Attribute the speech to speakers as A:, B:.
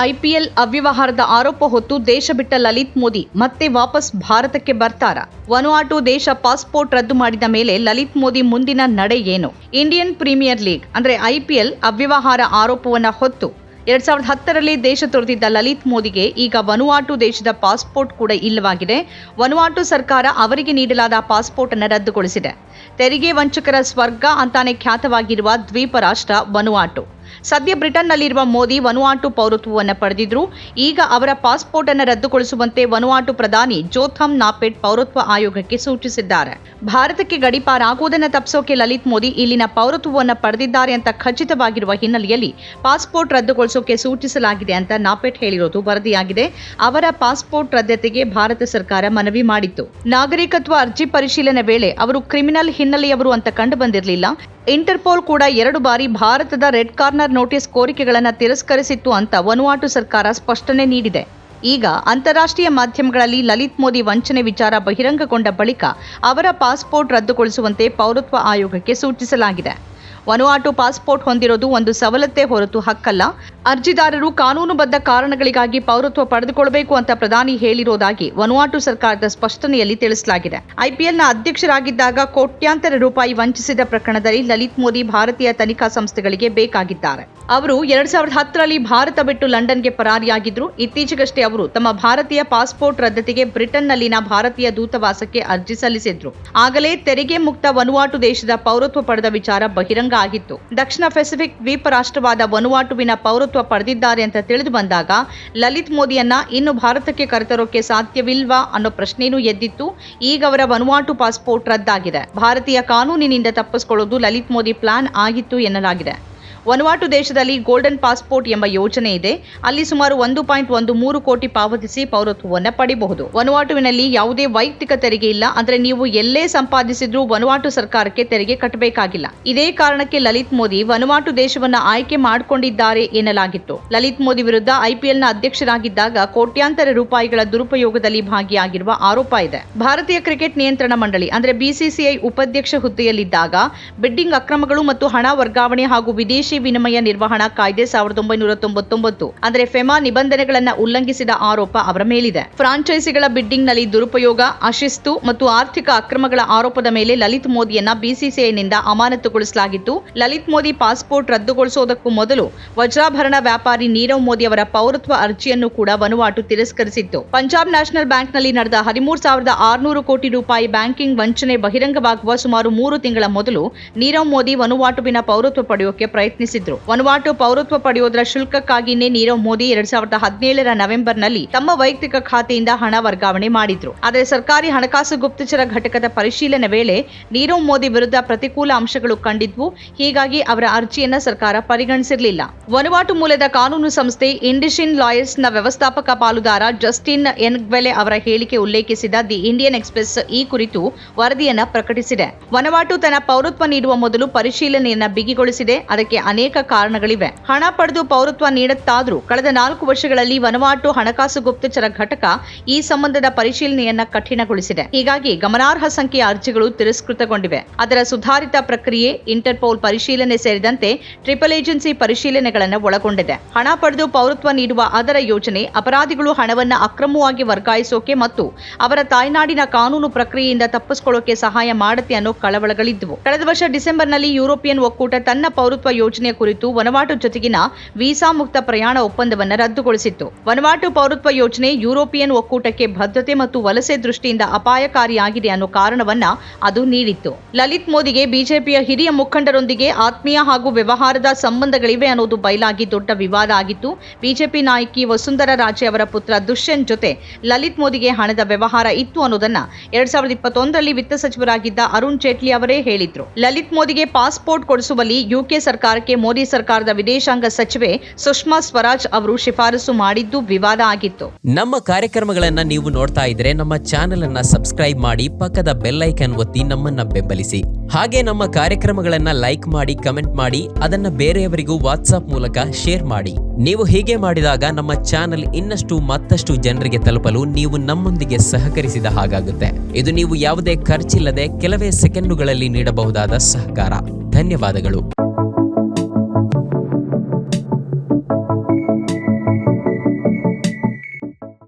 A: IPL ಅವ್ಯವಹಾರದ ಆರೋಪ ಹೊತ್ತು ದೇಶ ಬಿಟ್ಟ ಲಲಿತ್ ಮೋದಿ ಮತ್ತೆ ವಾಪಸ್ ಭಾರತಕ್ಕೆ ಬರ್ತಾರ? ವನುವಾಟು ದೇಶ ಪಾಸ್ಪೋರ್ಟ್ ರದ್ದು ಮಾಡಿದ ಮೇಲೆ ಲಲಿತ್ ಮೋದಿ ಮುಂದಿನ ನಡೆ ಏನು? ಇಂಡಿಯನ್ ಪ್ರೀಮಿಯರ್ ಲೀಗ್, ಅಂದ್ರೆ ಐಪಿಎಲ್ ಅವ್ಯವಹಾರ ಆರೋಪವನ್ನ ಹೊತ್ತು. ಎರಡ್ ಸಾವಿರದ ಹತ್ತರಲ್ಲಿ ದೇಶ ತೊರೆದಿದ್ದ ಲಲಿತ್ ಮೋದಿಗೆ ಈಗ ವನುವಾಟು ದೇಶದ ಪಾಸ್ಪೋರ್ಟ್ ಕೂಡ ಇಲ್ಲವಾಗಿದೆ. ವನುವಾಟು ಸರ್ಕಾರ ಅವರಿಗೆ ನೀಡಲಾದ ಪಾಸ್ಪೋರ್ಟ್ ಅನ್ನು ರದ್ದುಗೊಳಿಸಿದೆ. ತೆರಿಗೆ ವಂಚಕರ ಸ್ವರ್ಗ ಅಂತಾನೆ ಖ್ಯಾತವಾಗಿರುವ ದ್ವೀಪ ರಾಷ್ಟ್ರ ವನುವಾಟು. ಸದ್ಯ ಬ್ರಿಟನ್ನಲ್ಲಿರುವ ಮೋದಿ ವನುವಾಟು ಪೌರತ್ವವನ್ನು ಪಡೆದಿದ್ರು. ಈಗ ಅವರ ಪಾಸ್ಪೋರ್ಟ್ ಅನ್ನು ರದ್ದುಗೊಳಿಸುವಂತೆ ವನುವಾಟು ಪ್ರಧಾನಿ ಜೋಥಮ್ ನಾಪೆಟ್ ಪೌರತ್ವ ಆಯೋಗಕ್ಕೆ ಸೂಚಿಸಿದ್ದಾರೆ. ಭಾರತಕ್ಕೆ ಗಡಿಪಾರಾಗುವುದನ್ನು ತಪ್ಪಿಸೋಕೆ ಲಲಿತ್ ಮೋದಿ ಇಲ್ಲಿನ ಪೌರತ್ವವನ್ನು ಪಡೆದಿದ್ದಾರೆ ಅಂತ ಖಚಿತವಾಗಿರುವ ಹಿನ್ನೆಲೆಯಲ್ಲಿ ಪಾಸ್ಪೋರ್ಟ್ ರದ್ದುಗೊಳಿಸೋಕೆ ಸೂಚಿಸಲಾಗಿದೆ ಅಂತ ನಾಪೆಟ್ ಹೇಳಿರೋದು ವರದಿಯಾಗಿದೆ. ಅವರ ಪಾಸ್ಪೋರ್ಟ್ ರದ್ದತಿಗೆ ಭಾರತ ಸರ್ಕಾರ ಮನವಿ ಮಾಡಿತ್ತು. ನಾಗರಿಕತ್ವ ಅರ್ಜಿ ಪರಿಶೀಲನೆ ವೇಳೆ ಅವರು ಕ್ರಿಮಿನಲ್ ಹಿನ್ನೆಲೆಯವರು ಅಂತ ಕಂಡು ಬಂದಿರಲಿಲ್ಲ ಇಂಟರ್ಪೋಲ್ ಕೂಡ ಎರಡು ಬಾರಿ ಭಾರತದ ರೆಡ್ ಕಾರ್ನರ್ ನೋಟಿಸ್ ಕೋರಿಕೆಗಳನ್ನು ತಿರಸ್ಕರಿಸಿತ್ತು ಅಂತ ವನುವಾಟು ಸರ್ಕಾರ ಸ್ಪಷ್ಟನೆ ನೀಡಿದೆ. ಈಗ ಅಂತಾರಾಷ್ಟ್ರೀಯ ಮಾಧ್ಯಮಗಳಲ್ಲಿ ಲಲಿತ್ ಮೋದಿ ವಂಚನೆ ವಿಚಾರ ಬಹಿರಂಗಗೊಂಡ ಬಳಿಕ ಅವರ ಪಾಸ್ಪೋರ್ಟ್ ರದ್ದುಗೊಳಿಸುವಂತೆ ಪೌರತ್ವ ಆಯೋಗಕ್ಕೆ ಸೂಚಿಸಲಾಗಿದೆ. ವನುವಾಟು ಪಾಸ್ಪೋರ್ಟ್ ಹೊಂದಿರೋದು ಒಂದು ಸವಲತ್ತೇ ಹೊರತು ಹಕ್ಕಲ್ಲ. ಅರ್ಜಿದಾರರು ಕಾನೂನುಬದ್ಧ ಕಾರಣಗಳಿಗಾಗಿ ಪೌರತ್ವ ಪಡೆದುಕೊಳ್ಳಬೇಕು ಅಂತ ಪ್ರಧಾನಿ ಹೇಳಿರೋದಾಗಿ ವನುವಾಟು ಸರ್ಕಾರದ ಸ್ಪಷ್ಟನೆಯಲ್ಲಿ ತಿಳಿಸಲಾಗಿದೆ. ಐಪಿಎಲ್ನ ಅಧ್ಯಕ್ಷರಾಗಿದ್ದಾಗ ಕೋಟ್ಯಾಂತರ ರೂಪಾಯಿ ವಂಚಿಸಿದ ಪ್ರಕರಣದಲ್ಲಿ ಲಲಿತ್ ಮೋದಿ ಭಾರತೀಯ ತನಿಖಾ ಸಂಸ್ಥೆಗಳಿಗೆ ಬೇಕಾಗಿದ್ದಾರೆ. ಅವರು ಎರಡ್ ಸಾವಿರದ ಹತ್ತರಲ್ಲಿ ಭಾರತ ಬಿಟ್ಟು ಲಂಡನ್ಗೆ ಪರಾರಿಯಾಗಿದ್ರು. ಇತ್ತೀಚೆಗಷ್ಟೇ ಅವರು ತಮ್ಮ ಭಾರತೀಯ ಪಾಸ್ಪೋರ್ಟ್ ರದ್ದತಿಗೆ ಬ್ರಿಟನ್ನಲ್ಲಿನ ಭಾರತೀಯ ದೂತವಾಸಕ್ಕೆ ಅರ್ಜಿ ಸಲ್ಲಿಸಿದ್ರು. ಆಗಲೇ ತೆರಿಗೆ ಮುಕ್ತ ವನುವಾಟು ದೇಶದ ಪೌರತ್ವ ಪಡೆದ ವಿಚಾರ ಬಹಿರಂಗ ಆಗಿತ್ತು. ದಕ್ಷಿಣ ಪೆಸಿಫಿಕ್ ದ್ವೀಪ ರಾಷ್ಟ್ರವಾದ ವನುವಾಟುವಿನ ಪೌರತ್ವ ಪಡೆದಿದ್ದಾರೆ ಅಂತ ತಿಳಿದು ಬಂದಾಗ, ಲಲಿತ್ ಮೋದಿಯನ್ನ ಇನ್ನು ಭಾರತಕ್ಕೆ ಕರೆತರೋಕೆ ಸಾಧ್ಯವಿಲ್ವಾ ಅನ್ನೋ ಪ್ರಶ್ನೆಯೂ ಎದ್ದಿತ್ತು. ಈಗ ಅವರ ವನುವಾಟು ಪಾಸ್ಪೋರ್ಟ್ ರದ್ದಾಗಿದೆ. ಭಾರತೀಯ ಕಾನೂನಿನಿಂದ ತಪ್ಪಿಸ್ಕೊಳ್ಳೋದು ಲಲಿತ್ ಮೋದಿ ಪ್ಲಾನ್ ಆಗಿತ್ತು ಎನ್ನಲಾಗಿದೆ. ವನುವಾಟು ದೇಶದಲ್ಲಿ ಗೋಲ್ಡನ್ ಪಾಸ್ಪೋರ್ಟ್ ಎಂಬ ಯೋಜನೆ ಇದೆ. ಅಲ್ಲಿ ಸುಮಾರು ಒಂದು ಪಾಯಿಂಟ್ ಒಂದು ಮೂರು ಕೋಟಿ ಪಾವತಿಸಿ ಪೌರತ್ವವನ್ನು ಪಡೆಯಬಹುದು ವನುವಾಟುವಿನಲ್ಲಿ ಯಾವುದೇ ವೈಯಕ್ತಿಕ ತೆರಿಗೆ ಇಲ್ಲ. ಅಂದ್ರೆ ನೀವು ಎಲ್ಲೇ ಸಂಪಾದಿಸಿದ್ರೂ ವನುವಾಟು ಸರ್ಕಾರಕ್ಕೆ ತೆರಿಗೆ ಕಟ್ಟಬೇಕಾಗಿಲ್ಲ. ಇದೇ ಕಾರಣಕ್ಕೆ ಲಲಿತ್ ಮೋದಿ ವನುವಾಟು ದೇಶವನ್ನು ಆಯ್ಕೆ ಮಾಡಿಕೊಂಡಿದ್ದಾರೆ ಎನ್ನಲಾಗಿತ್ತು. ಲಲಿತ್ ಮೋದಿ ವಿರುದ್ಧ ಐಪಿಎಲ್ನ ಅಧ್ಯಕ್ಷರಾಗಿದ್ದಾಗ ಕೋಟ್ಯಾಂತರ ರೂಪಾಯಿಗಳ ದುರುಪಯೋಗದಲ್ಲಿ ಭಾಗಿಯಾಗಿರುವ ಆರೋಪ ಇದೆ. ಭಾರತೀಯ ಕ್ರಿಕೆಟ್ ನಿಯಂತ್ರಣ ಮಂಡಳಿ, ಅಂದ್ರೆ ಬಿಸಿಸಿಐ ಉಪಾಧ್ಯಕ್ಷ ಹುದ್ದೆಯಲ್ಲಿದ್ದಾಗ, ಬಿಡ್ಡಿಂಗ್ ಅಕ್ರಮಗಳು ಮತ್ತು ಹಣ ವರ್ಗಾವಣೆ ಹಾಗೂ ವಿದೇಶಿ ವಿನಿಮಯ ನಿರ್ವಹಣಾ ಕಾಯ್ದೆ ಸಾವಿರದ ಒಂಬೈನೂರ ತೊಂಬತ್ತೊಂಬತ್ತು, ಅಂದರೆ ಫೆಮಾ ನಿಬಂಧನೆಗಳನ್ನು ಉಲ್ಲಂಘಿಸಿದ ಆರೋಪ ಅವರ ಮೇಲಿದೆ. ಫ್ರಾಂಚೈಸಿಗಳ ಬಿಡ್ಡಿಂಗ್ನಲ್ಲಿ ದುರುಪಯೋಗ, ಅಶಿಸ್ತು ಮತ್ತು ಆರ್ಥಿಕ ಅಕ್ರಮಗಳ ಆರೋಪದ ಮೇಲೆ ಲಲಿತ್ ಮೋದಿಯನ್ನ ಬಿಸಿಸಿಐನಿಂದ ಅಮಾನತುಗೊಳಿಸಲಾಗಿತ್ತು. ಲಲಿತ್ ಮೋದಿ ಪಾಸ್ಪೋರ್ಟ್ ರದ್ದುಗೊಳಿಸುವುದಕ್ಕೂ ಮೊದಲು ವಜ್ರಾಭರಣ ವ್ಯಾಪಾರಿ ನೀರವ್ ಮೋದಿ ಅವರ ಪೌರತ್ವ ಅರ್ಜಿಯನ್ನು ಕೂಡ ವನುವಾಟು ತಿರಸ್ಕರಿಸಿತ್ತು. ಪಂಜಾಬ್ ನ್ಯಾಷನಲ್ ಬ್ಯಾಂಕ್ನಲ್ಲಿ ನಡೆದ ಹದಿಮೂರು ಸಾವಿರದ ಆರುನೂರು ಕೋಟಿ ರೂಪಾಯಿ ಬ್ಯಾಂಕಿಂಗ್ ವಂಚನೆ ಬಹಿರಂಗವಾಗುವ ಸುಮಾರು ಮೂರು ತಿಂಗಳ ಮೊದಲು ನೀರವ್ ಮೋದಿ ವನುವಾಟುವಿನ ಪೌರತ್ವ ಪಡೆಯೋಕೆ ಪ್ರಯತ್ನಿಸಿದ್ರು ವನುವಾಟು ಪೌರತ್ವ ಪಡೆಯೋದರ ಶುಲ್ಕಕ್ಕಾಗಿಯೇ ನೀರವ್ ಮೋದಿ ಎರಡ್ ಸಾವಿರದ ಹದಿನೇಳರ ನವೆಂಬರ್ನಲ್ಲಿ ತಮ್ಮ ವೈಯಕ್ತಿಕ ಖಾತೆಯಿಂದ ಹಣ ವರ್ಗಾವಣೆ ಮಾಡಿದ್ರು. ಆದರೆ ಸರ್ಕಾರಿ ಹಣಕಾಸು ಗುಪ್ತಚರ ಘಟಕದ ಪರಿಶೀಲನೆ ವೇಳೆ ನೀರವ್ ಮೋದಿ ವಿರುದ್ಧ ಪ್ರತಿಕೂಲ ಅಂಶಗಳು ಕಂಡಿದ್ವು. ಹೀಗಾಗಿ ಅವರ ಅರ್ಜಿಯನ್ನ ಸರ್ಕಾರ ಪರಿಗಣಿಸಿರಲಿಲ್ಲ. ವನುವಾಟು ಮೂಲದ ಕಾನೂನು ಸಂಸ್ಥೆ ಇಂಡಿಷಿನ್ ಲಾಯರ್ಸ್ನ ವ್ಯವಸ್ಥಾಪಕ ಪಾಲುದಾರ ಜಸ್ಟಿನ್ ಎನ್ಗ್ವೆಲೆ ಅವರ ಹೇಳಿಕೆ ಉಲ್ಲೇಖಿಸಿದ ದಿ ಇಂಡಿಯನ್ ಎಕ್ಸ್ಪ್ರೆಸ್ ಈ ಕುರಿತು ವರದಿಯನ್ನ ಪ್ರಕಟಿಸಿದೆ. ವನವಾಟು ತನ್ನ ಪೌರತ್ವ ನೀಡುವ ಮೊದಲು ಪರಿಶೀಲನೆಯನ್ನ ಬಿಗಿಗೊಳಿಸಿದೆ. ಅದಕ್ಕೆ ಅನೇಕ ಕಾರಣಗಳಿವೆ. ಹಣ ಪಡೆದು ಪೌರತ್ವ ನೀಡುತ್ತಾದ್ರೂ ಕಳೆದ ನಾಲ್ಕು ವರ್ಷಗಳಲ್ಲಿ ವನವಾಟು, ಹಣಕಾಸು ಗುಪ್ತಚರ ಘಟಕ ಈ ಸಂಬಂಧದ ಪರಿಶೀಲನೆಯನ್ನ ಕಠಿಣಗೊಳಿಸಿದೆ. ಹೀಗಾಗಿ ಗಮನಾರ್ಹ ಸಂಖ್ಯೆಯ ಅರ್ಜಿಗಳು ತಿರಸ್ಕೃತಗೊಂಡಿವೆ. ಅದರ ಸುಧಾರಿತ ಪ್ರಕ್ರಿಯೆ, ಇಂಟರ್ಪೋಲ್ ಪರಿಶೀಲನೆ ಸೇರಿದಂತೆ ಟ್ರಿಪಲ್ ಏಜೆನ್ಸಿ ಪರಿಶೀಲನೆಗಳನ್ನು ಒಳಗೊಂಡಿದೆ. ಹಣ ಪಡೆದು ಪೌರತ್ವ ನೀಡುವ ಅದರ ಯೋಜನೆ ಅಪರಾಧಿಗಳು ಹಣವನ್ನ ಅಕ್ರಮವಾಗಿ ವರ್ಗಾಯಿಸೋಕೆ ಮತ್ತು ಅವರ ತಾಯ್ನಾಡಿನ ಕಾನೂನು ಪ್ರಕ್ರಿಯೆಯಿಂದ ತಪ್ಪಿಸಿಕೊಳ್ಳೋಕೆ ಸಹಾಯ ಮಾಡುತ್ತೆ ಅನ್ನೋ ಕಳವಳಗಳಿದ್ದವು ಕಳೆದ ವರ್ಷ ಡಿಸೆಂಬರ್ನಲ್ಲಿ ಯುರೋಪಿಯನ್ ಒಕ್ಕೂಟ ತನ್ನ ಪೌರತ್ವ ಯೋಜನೆಯ ಕುರಿತು ವನವಾಟು ಜೊತೆಗಿನ ವೀಸಾ ಮುಕ್ತ ಪ್ರಯಾಣ ಒಪ್ಪಂದವನ್ನು ರದ್ದುಗೊಳಿಸಿತ್ತು. ವನವಾಟು ಪೌರತ್ವ ಯೋಜನೆ ಯುರೋಪಿಯನ್ ಒಕ್ಕೂಟಕ್ಕೆ ಭದ್ರತೆ ಮತ್ತು ವಲಸೆ ದೃಷ್ಟಿಯಿಂದ ಅಪಾಯಕಾರಿಯಾಗಿದೆ ಅನ್ನೋ ಕಾರಣವನ್ನ ಅದು ನೀಡಿತ್ತು. ಲಲಿತ್ ಮೋದಿಗೆ ಬಿಜೆಪಿಯ ಹಿರಿಯ ಮುಖಂಡರೊಂದಿಗೆ ಆತ್ಮೀಯ ಹಾಗೂ ವ್ಯವಹಾರದ ಸಂಬಂಧಗಳಿವೆ ಅನ್ನೋದು ಬಯಲಾಗಿ ದೊಡ್ಡ ವಿವಾದ ಆಗಿತ್ತು. ಬಿಜೆಪಿ ನಾಯಕಿ ವಸುಂಧರಾ ರಾಜೆ ಅವರ ಪುತ್ರ ದುಷ್ಯಂತ್ ಜೊತೆ ಲಲಿತ್ ಮೋದಿಗೆ ಹಣದ ವ್ಯವಹಾರ ಇತ್ತು ಅನ್ನೋದನ್ನ ಎರಡ್ ಸಾವಿರದ ಇಪ್ಪತ್ತೊಂದರಲ್ಲಿ ವಿತ್ತ ಸಚಿವರಾಗಿದ್ದ ಅರುಣ್ ಜೇಟ್ಲಿ ಅವರೇ ಹೇಳಿದ್ರು. ಲಲಿತ್ ಮೋದಿಗೆ ಪಾಸ್ಪೋರ್ಟ್ ಕೊಡಿಸುವಲ್ಲಿ ಯುಕೆ ಸರ್ಕಾರಕ್ಕೆ ಮೋದಿ ಸರ್ಕಾರದ ವಿದೇಶಾಂಗ ಸಚಿವೆ ಸುಷ್ಮಾ ಸ್ವರಾಜ್ ಅವರು ಶಿಫಾರಸು ಮಾಡಿದ್ದು ವಿವಾದ ಆಗಿತ್ತು.
B: ನಮ್ಮ ಕಾರ್ಯಕ್ರಮಗಳನ್ನ ನೀವು ನೋಡ್ತಾ ಇದ್ರೆ ನಮ್ಮ ಚಾನೆಲ್ ಅನ್ನ ಸಬ್ಸ್ಕ್ರೈಬ್ ಮಾಡಿ ಪಕ್ಕದ ಬೆಲ್ ಒತ್ತಿ ನಮ್ಮನ್ನ ಬೆಂಬಲಿಸಿ. ಹಾಗೆ ನಮ್ಮ ಕಾರ್ಯಕ್ರಮಗಳನ್ನ ಲೈಕ್ ಮಾಡಿ, ಕಮೆಂಟ್ ಮಾಡಿ, ಅದನ್ನ ಬೇರೆಯವರಿಗೂ ವಾಟ್ಸ್ಆಪ್ ಮೂಲಕ ಶೇರ್ ಮಾಡಿ. ನೀವು ಹೀಗೆ ಮಾಡಿದಾಗ ನಮ್ಮ ಚಾನೆಲ್ ಇನ್ನಷ್ಟು ಮತ್ತಷ್ಟು ಜನರಿಗೆ ತಲುಪಲು ನೀವು ನಮ್ಮೊಂದಿಗೆ ಸಹಕರಿಸಿದ ಹಾಗಾಗುತ್ತೆ. ಇದು ನೀವು ಯಾವುದೇ ಖರ್ಚಿಲ್ಲದೆ ಕೆಲವೇ ಸೆಕೆಂಡುಗಳಲ್ಲಿ ನೀಡಬಹುದಾದ ಸಹಕಾರ. ಧನ್ಯವಾದಗಳು.